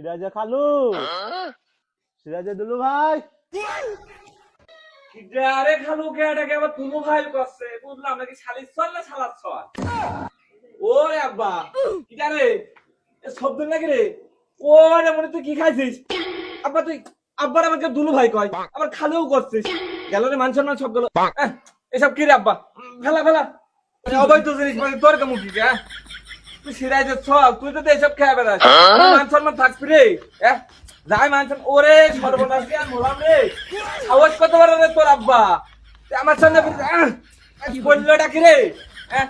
সিরাজে খালু। সিরাজে দুলু ভাই। আরে খালু কে এটাকে আবার তুমু খাইল করছে? বুঝলাম নাকি শালির চল না শালার চল ওরে আব্বা কি রে? এ শব্দ নাকি রে? ওরে মনে তুই কি খাইছিস? আব্বা তুই আব্বার আমাকে দুলু ভাই কয়। আবার খালেও করছিস। গেল রে মান সম্মান সব গেল এসব কি রে আব্বা? ফেলা ফেলা। অবৈধ জিনিস মানে তোর কেমন কি তুই ছল তুই তো এইসব খেয়ে বেড়াস মান সম্মান থাকবি রে। হ্যাঁ যাই মান ওরে সর্বনাশ রে মোলাম রে। আওয়াজ কত বড় রে তোর আব্বা? তুই আমার সঙ্গে বলল ডাকি রে। হ্যাঁ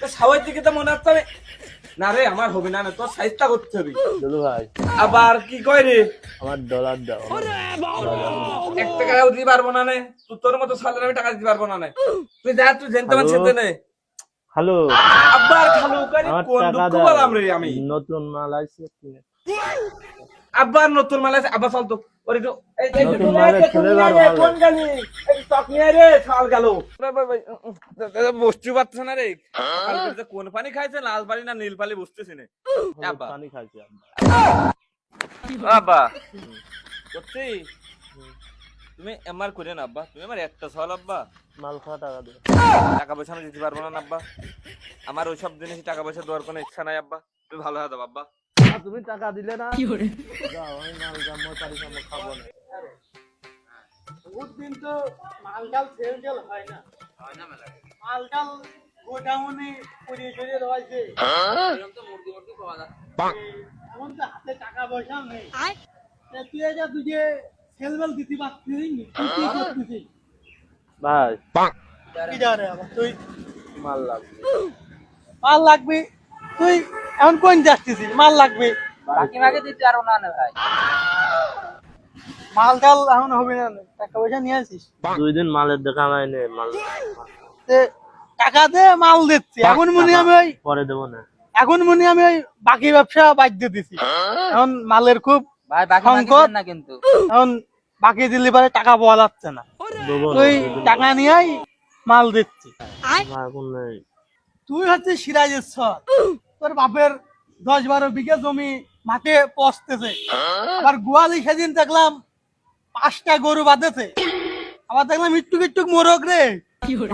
তো সাওয়ার দিকে তো মনে হচ্ছে না রে আমার হবে না না তোর সাইজটা করতে হবে। দুলু ভাই। আবার কি কয় রে? আমার ডলার দাও। এক টাকাও দিতে পারব না তোর মতো সালের আমি টাকা দিতে পারব না নে। তুই যা তুই জেনতে মান? সেনতে নে। খালু। আব্বার খালু কারি কোন দুঃখ বললাম রে আমি। নতুন মাল কিনে। আব্বার নতুন মাল আছে আব্বা চল তো। ওরে তো এই এই নতুন মালে খুলে বার কোন গালি? এই টক নিয়ে রে ছাল গেল। বসতে পারছে না রে। কোন পানি খাইছে লাল পানি না নীল পানি বুঝতেছি না? আব্বা। পানি খাইছি আব্বা। আব্বা। সত্যি তুমি এমআর করে না আব্বা। তুমি আমার একটা সল আব্বা। মাল খাওয়া টাকা পয়সা আমি দিতে পারব না আব্বা। আমার ওইসব জিনিস টাকা পয়সা দেওয়ার কোনো ইচ্ছা নাই আব্বা। তুমি ভালো হয়ে দাও আব্বা। আর তুমি টাকা দিলে না? যাও আমি মাল জামো পারি জামো খাব না। বুধদিন তো মালটাল সেল টেল হয় না। মালটাল গোডাউনে রয়েছে। এখন তো হাতে টাকা পয়সা নেই। তা তুই এটা তুই যে দিতে পারছিস তুই কি করতেছিস ভাই কি জানে আবার তুই? মাল লাগবে। মাল লাগবে? তুই এখন কোন যাচ্ছিস? মাল লাগবে? বাকি মাকে দিতে পারব না না ভাই। মাল টাল এখন হবে না টাকা পয়সা নিয়ে আসিস? দুই দিন মালের দেখা নাই নে মাল টাকা দে মাল দিচ্ছি। এখন মনে আমি ওই পরে দেবো না। এখন মনে আমি ওই বাকি ব্যবসা বাদ দিয়ে দিছি। এখন মালের খুব ভাই বাকি সংকট। না কিন্তু। এখন বাকি দিলে পরে টাকা পাওয়া যাচ্ছে না। টাকা নিয়েই মাল দিচ্ছি। তুই হচ্ছে সিরাজের সর তোর বাপের দশ বারো বিঘা জমি মাঠে পচতেছে। আবার গোয়ালি সেদিন দেখলাম পাঁচটা গরু বাঁধেছে। আবার দেখলাম ইটুক ইটুক মোরগ রে।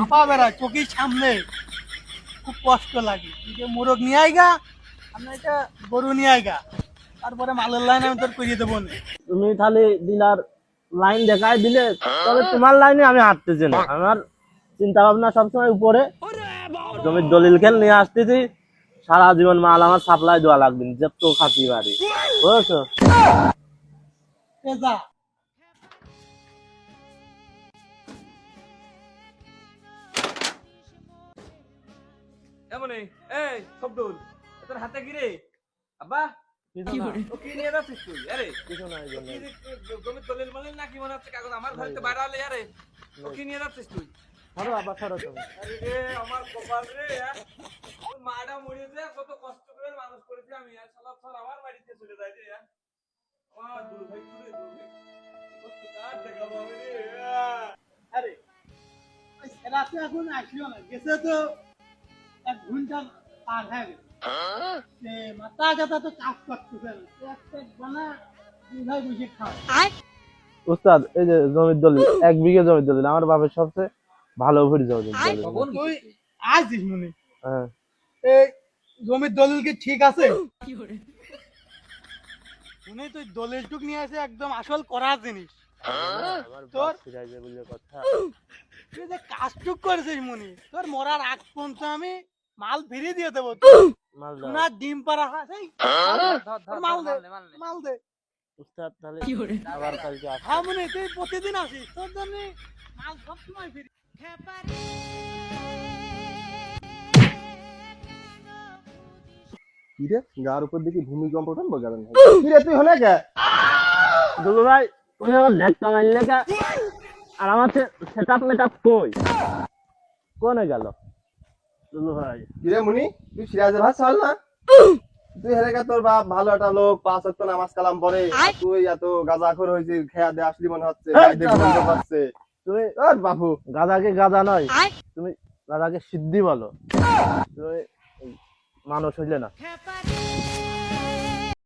আপা বেড়া চোখের সামনে। খুব কষ্ট লাগে। যে মোরগ নিয়ে আইগা আমরা এটা গরু নিয়ে আইগা তারপরে মালের লাইন আমি তোর করিয়ে দেবো না। তুমি খালি ডিলার লাইন দেখাই দিলে তবে তোমার লাইনে আমি হাঁটতেছি না। আমার চিন্তা ভাবনা সবসময় উপরে। জমির দলিল খেল নিয়ে আসতেছি সারা জীবন মাল আমার সাপ্লাই দেওয়া লাগবে যত খাতি বাড়ি। বুঝেছ? এ এমনই এই শব্দুল তোর হাতে কি রে? আব্বা আমার ঘরেতে বাইরে আলে আরে ও কি নিয়ে যাচ্ছিস তুই? ধরো আবার ধরো তুমি। আরে আমার কপাল রে কত কষ্ট করে মানুষ করেছি আমি আর শালা আমার বাড়িতে চলে যায় রে? আমার কত কার রে আরে এখন আসলো না গেছে তো এক ঘণ্টা পার হয়ে গেছে। খাও। উস্তাদ এই যে জমির দলিল এক বিঘে জমির দলিল। আমার বাপের সবচেয়ে ভালো ভরি জমির দলিল। মনে। হ্যাঁ। এই জমির দলিল কি ঠিক আছে? শুনে তুই দলিলটুক নিয়ে আসে একদম আসল করা জিনিস। তোর? কথা। তুই যে কাজটুক করেছিস মনি তোর মরার আগ পর্যন্ত আমি মাল ফিরিয়ে দিয়ে দেবো। না ডিম ধর তোর ধর, মাল দে মাল দে উস্তাদ তাহলে আবার কালকে আসো হ্যাঁ মনে তুই প্রতিদিন আসিস তোর জন্য মাল সব সময় ফিরি কিরে গার উপর দেখি ভূমিকম্প টানবো যাবেন কিরে তুই হলে কে? দুলু ভাই তুমি আমার লেগ টাঙাইলে কা আর আমার সেটআপ মেটআপ কই? কোনে গেল? দুলু ভাই। কিরে মুনি তুই সিরাজের ভাত চাল না? তুই হেরে তোর বাপ ভালো একটা লোক পাঁচ ওয়াক্ত নামাজ কালাম পড়ে। তুই এত গাঁজাখোর হয়েছিস খেয়া দিয়ে আসলি মনে হচ্ছে পারছে তুমি ওর বাপু গাদাকে গাদা নয়। তুমি গাদাকে সিদ্ধি বলো। তুমি মানুষ হইলে না।